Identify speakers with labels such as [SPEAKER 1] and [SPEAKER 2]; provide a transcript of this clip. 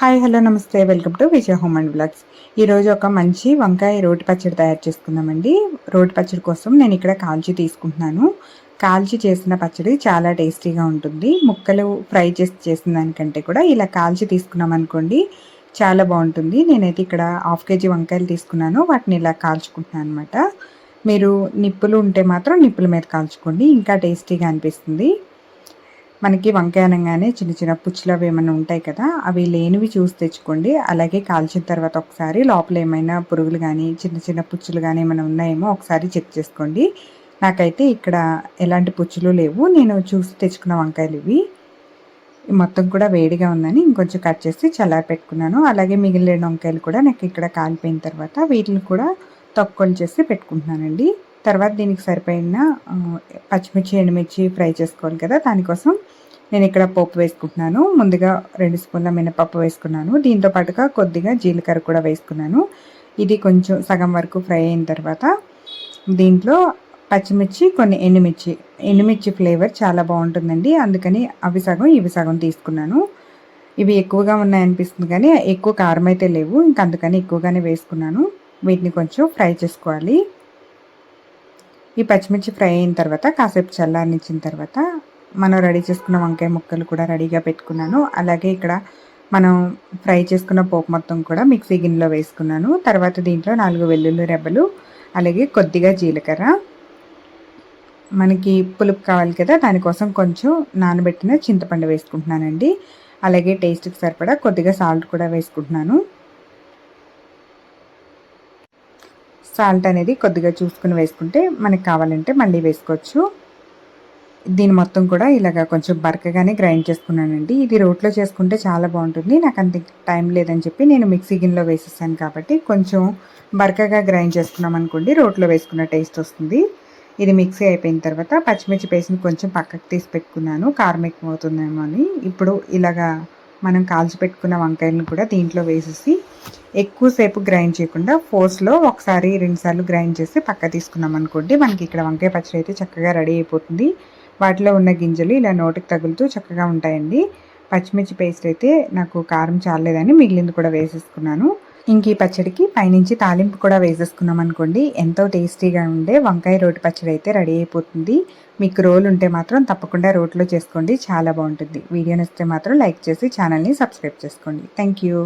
[SPEAKER 1] Hi hello నమస్తే. Welcome to Vijaya home and blogs. ఈరోజు ఒక మంచి వంకాయ రోటి పచ్చడి తయారు చేసుకుందామండి. రోటి పచ్చడి కోసం నేను ఇక్కడ కాల్చి తీసుకుంటున్నాను. కాల్చి చేసిన పచ్చడి చాలా టేస్టీగా ఉంటుంది. ముక్కలు ఫ్రై చేసి చేసిన దానికంటే కూడా ఇలా కాల్చి తీసుకున్నాం అనుకోండి చాలా బాగుంటుంది. నేనైతే ఇక్కడ హాఫ్ కేజీ వంకాయలు తీసుకున్నాను. వాటిని ఇలా కాల్చుకుంటున్నాను అనమాట మీరు నిప్పులు ఉంటే మాత్రం నిప్పుల మీద కాల్చుకోండి. ఇంకా టేస్టీగా అనిపిస్తుంది. మనకి వంకాయ అనగానే చిన్న చిన్న పుచ్చులు అవి ఏమైనా ఉంటాయి కదా అవి లేనివి చూసి తెచ్చుకోండి. అలాగే కాల్చిన తర్వాత ఒకసారి లోపల ఏమైనా పురుగులు కానీ చిన్న చిన్న పుచ్చులు కానీ ఏమైనా ఉన్నాయేమో ఒకసారి చెక్ చేసుకోండి. నాకైతే ఇక్కడ ఎలాంటి పుచ్చులు లేవు. నేను చూసి తెచ్చుకున్న వంకాయలు ఇవి. మొత్తం కూడా వేడిగా ఉందని ఇంకొంచెం కట్ చేసి చల్లారి పెట్టుకున్నాను. అలాగే మిగిలిన వంకాయలు కూడా నాకు ఇక్కడ కాలిపోయిన తర్వాత వీటిని కూడా తక్కువలు చేసి పెట్టుకుంటున్నానండి. తర్వాత దీనికి సరిపోయిన పచ్చిమిర్చి ఎండుమిర్చి ఫ్రై చేసుకోవాలి కదా దానికోసం నేను ఇక్కడ పోపు వేసుకుంటున్నాను. ముందుగా రెండు స్పూన్ల మినపప్పు వేసుకున్నాను. దీంతో పాటుగా కొద్దిగా జీలకర్ర కూడా వేసుకున్నాను. ఇది కొంచెం సగం వరకు ఫ్రై అయిన తర్వాత దీంట్లో పచ్చిమిర్చి కొన్ని ఎండుమిర్చి. ఎండుమిర్చి ఫ్లేవర్ చాలా బాగుంటుందండి. అందుకని అవి సగం ఇవి సగం తీసుకున్నాను. ఇవి ఎక్కువగా ఉన్నాయనిపిస్తుంది కానీ ఎక్కువ కారం అయితే లేవు. ఇంక అందుకని ఎక్కువగానే వేసుకున్నాను. వీటిని కొంచెం ఫ్రై చేసుకోవాలి. ఈ పచ్చిమిర్చి ఫ్రై అయిన తర్వాత కాసేపు చల్లారనిచ్చిన తర్వాత మనం రెడీ చేసుకున్న వంకాయ ముక్కలు కూడా రెడీగా పెట్టుకున్నాను. అలాగే ఇక్కడ మనం ఫ్రై చేసుకున్న పోపు మొత్తం కూడా మిక్సీ గిన్నెలో వేసుకున్నాను. తర్వాత దీంట్లో నాలుగు వెల్లుల్లి రెబ్బలు అలాగే కొద్దిగా జీలకర్ర. మనకి పులుపు కావాలి కదా దానికోసం కొంచెం నానబెట్టిన చింతపండు వేసుకుంటున్నానండి. అలాగే టేస్ట్కి సరిపడా కొద్దిగా సాల్ట్ కూడా వేసుకుంటున్నాను. సాల్ట్ అనేది కొద్దిగా చూసుకుని వేసుకుంటే మనకి కావాలంటే మళ్ళీ వేసుకోవచ్చు. దీని మొత్తం కూడా ఇలాగ కొంచెం బరకగానే గ్రైండ్ చేసుకున్నానండి. ఇది రోట్లో చేసుకుంటే చాలా బాగుంటుంది. నాకు అంత టైం లేదని చెప్పి నేను మిక్సీ గిన్నెలో వేసేసాను కాబట్టి కొంచెం బరకగా గ్రైండ్ చేసుకున్నాం అనుకోండి రోట్లో వేసుకున్న టేస్ట్ వస్తుంది. ఇది మిక్సీ అయిపోయిన తర్వాత పచ్చిమిర్చి పేస్ట్ని కొంచెం పక్కకు తీసి పెట్టుకున్నాను. కారం ఎక్కువ అవుతుందేమో అని. ఇప్పుడు ఇలాగా మనం కాల్చి పెట్టుకున్న వంకాయలను కూడా దీంట్లో వేసేసి ఎక్కువసేపు గ్రైండ్ చేయకుండా ఫోర్స్లో ఒకసారి రెండుసార్లు గ్రైండ్ చేసి పక్క తీసుకున్నాం అనుకోండి. మనకి ఇక్కడ వంకాయ పచ్చడి అయితే చక్కగా రెడీ అయిపోతుంది. వాటిలో ఉన్న గింజలు ఇలా నోటికి తగులుతూ చక్కగా ఉంటాయండి. పచ్చిమిర్చి పేస్ట్ అయితే నాకు కారం చాలేదని మిగిలింది కూడా వేసేసుకున్నాను. ఇంక ఈ పచ్చడికి పైనుంచి తాలింపు కూడా వేసేసుకున్నాం అనుకోండి. ఎంతో టేస్టీగా ఉండే వంకాయ రోటి పచ్చడి అయితే రెడీ అయిపోతుంది. మీకు రోల్ ఉంటే మాత్రం తప్పకుండా రోట్లో చేసుకోండి. చాలా బాగుంటుంది. వీడియో నచ్చితే మాత్రం లైక్ చేసి ఛానల్ని సబ్స్క్రైబ్ చేసుకోండి. Thank you